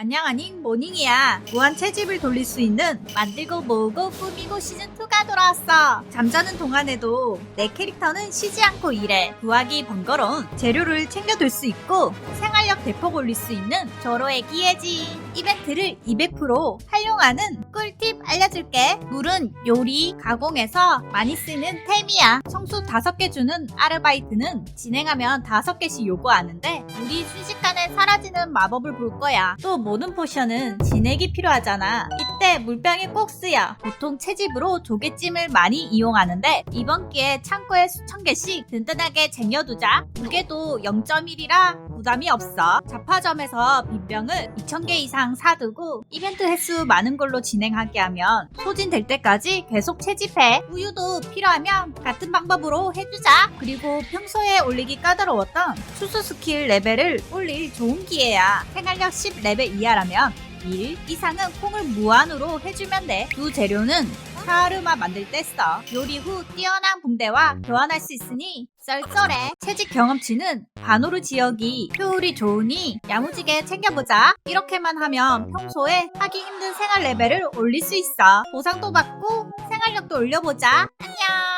안녕하니 모닝이야. 무한 채집을 돌릴 수 있는 만들고 모으고 꾸미고 시즌2가 돌아왔어. 잠자는 동안에도 내 캐릭터는 쉬지 않고 일해. 구하기 번거로운 재료를 챙겨둘 수 있고 생활력 대폭 올릴 수 있는 조로의 기회지. 이벤트를 200% 활용하는 꿀팁 알려줄게. 물은 요리, 가공에서 많이 쓰는 템이야. 성수 5개 주는 아르바이트는 진행하면 5개씩 요구하는데 물이 순식간에 사라지는 마법을 볼 거야. 또 모든 포션은 진액이 필요하잖아. 이때 물병이 꼭 쓰여. 보통 채집으로 조개찜을 많이 이용하는데 이번 기회에 창고에 수천 개씩 든든하게 쟁여두자. 무게도 0.1이라 부담이 없어. 자파점에서 빈병을 2,000개 이상 사두고 이벤트 횟수 많은 걸로 진행하게 하면 소진될 때까지 계속 채집해. 우유도 필요하면 같은 방법으로 해주자. 그리고 평소에 올리기 까다로웠던 수수 스킬 레벨을 올릴 좋은 기회야. 생활력 10레벨 이하라면 1 이상은 콩을 무한으로 해주면 돼. 두 재료는 샤르마 만들 때 써. 요리 후 뛰어난 붕대와 교환할 수 있으니 썰썰해. 채집 경험치는 바노르 지역이 효율이 좋으니 야무지게 챙겨보자. 이렇게만 하면 평소에 하기 힘든 생활 레벨을 올릴 수 있어. 보상도 받고 생활력도 올려보자. 안녕!